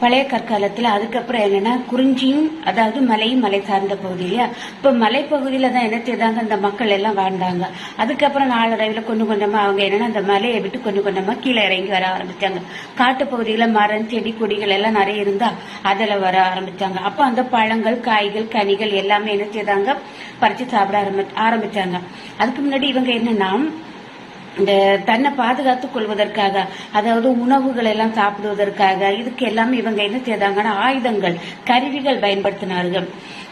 பழைய கற்காலத்துல அதுக்கப்புறம் என்னன்னா குறிஞ்சியும் அதாவது மலையும் மலை சார்ந்த பகுதி இல்லையா? இப்ப மலைப்பகுதியில தான் என்ன செய்தாங்க? அந்த மக்கள் எல்லாம் வாழ்ந்தாங்க. அதுக்கப்புறம் நாளடைவில் கொஞ்சம் கொஞ்சமா அவங்க என்னன்னா அந்த மலையை விட்டு கொஞ்சம் கொஞ்சமா கீழே இறங்கி வர ஆரம்பிச்சாங்க. காட்டு பகுதியில மரம் செடி கொடிகள் எல்லாம் நிறைய இருந்தா அதுல வர ஆரம்பிச்சாங்க. அப்ப அந்த பழங்கள் காய்கள் கனிகள் எல்லாமே என்ன செய்தாங்க? பறிச்சு சாப்பிட ஆரம்பி ஆரம்பிச்சாங்க. அதுக்கு முன்னாடி இவங்க என்னன்னா இந்த தன்னை பாதுகாத்துக் கொள்வதற்காக அதாவது உணவுகள் எல்லாம் சாப்பிடுவதற்காக இதுக்கு எல்லாமே இவங்க என்ன செய்தாங்கன்னா ஆயுதங்கள் கருவிகள் பயன்படுத்தினார்கள்.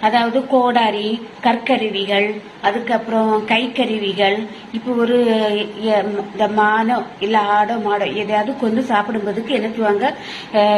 அதாவது கோடாரி கற்கருவிகள் அதுக்கப்புறம் கைக்கருவிகள் இப்போ ஒரு இந்த மானோ இல்லை ஆடோ மாடோ எதையாவது கொண்டு சாப்பிடும்போதுக்கு என்ன செய்வாங்க?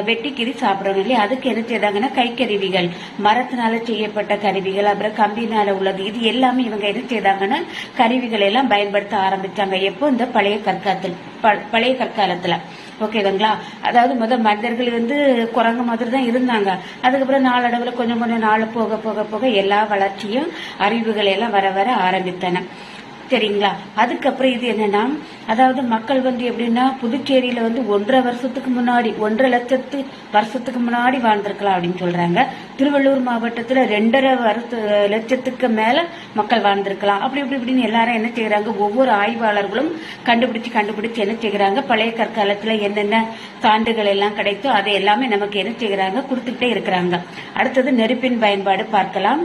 வெட்டிக்கிரி சாப்பிடணும் இல்லையா? அதுக்கு என்ன செய்தாங்கன்னா கைக்கருவிகள் மரத்தினால செய்யப்பட்ட கருவிகள் அப்புறம் கம்பினால உள்ளது இது எல்லாமே இவங்க என்ன செய்தாங்கன்னா கருவிகள் எல்லாம் பயன்படுத்த ஆரம்பிச்சாங்க. எப்போ? இந்த பழைய கற்காலத்தில் ப- பழைய கற்காலத்துல. ஓகேங்களா அதாவது முத மனிதர்கள் வந்து குரங்கு மாதிரி தான் இருந்தாங்க. அதுக்கப்புறம் நாளடைவில் கொஞ்சம் கொஞ்சம் நாள் போக போக போக எல்லா வளர்ச்சியும் அறிவுகள் எல்லாம் வர வர ஆரம்பித்தன. சரிங்களா அதுக்கப்புறம் இது என்னன்னா அதாவது மக்கள் வந்து எப்படின்னா புதுச்சேரியில வந்து ஒன்றரை வருஷத்துக்கு முன்னாடி ஒன்றரை லட்சத்து வருஷத்துக்கு முன்னாடி வாழ்ந்திருக்கலாம் அப்படின்னு சொல்றாங்க. திருவள்ளூர் மாவட்டத்துல ரெண்டரை வருஷ லட்சத்துக்கு மேல மக்கள் வாழ்ந்திருக்கலாம். அப்படி இப்படி இப்படின்னு எல்லாரும் என்ன செய்யறாங்க? ஒவ்வொரு ஆய்வாளர்களும் கண்டுபிடிச்சு கண்டுபிடிச்சு என்ன செய்யறாங்க? பழைய கற்காலத்துல என்னென்ன சான்றுகள் எல்லாம் கிடைத்தோ அதை எல்லாமே நமக்கு என்ன செய்யறாங்க? கொடுத்துக்கிட்டே இருக்கிறாங்க. அடுத்தது நெருப்பின் பயன்பாடு பார்க்கலாம்.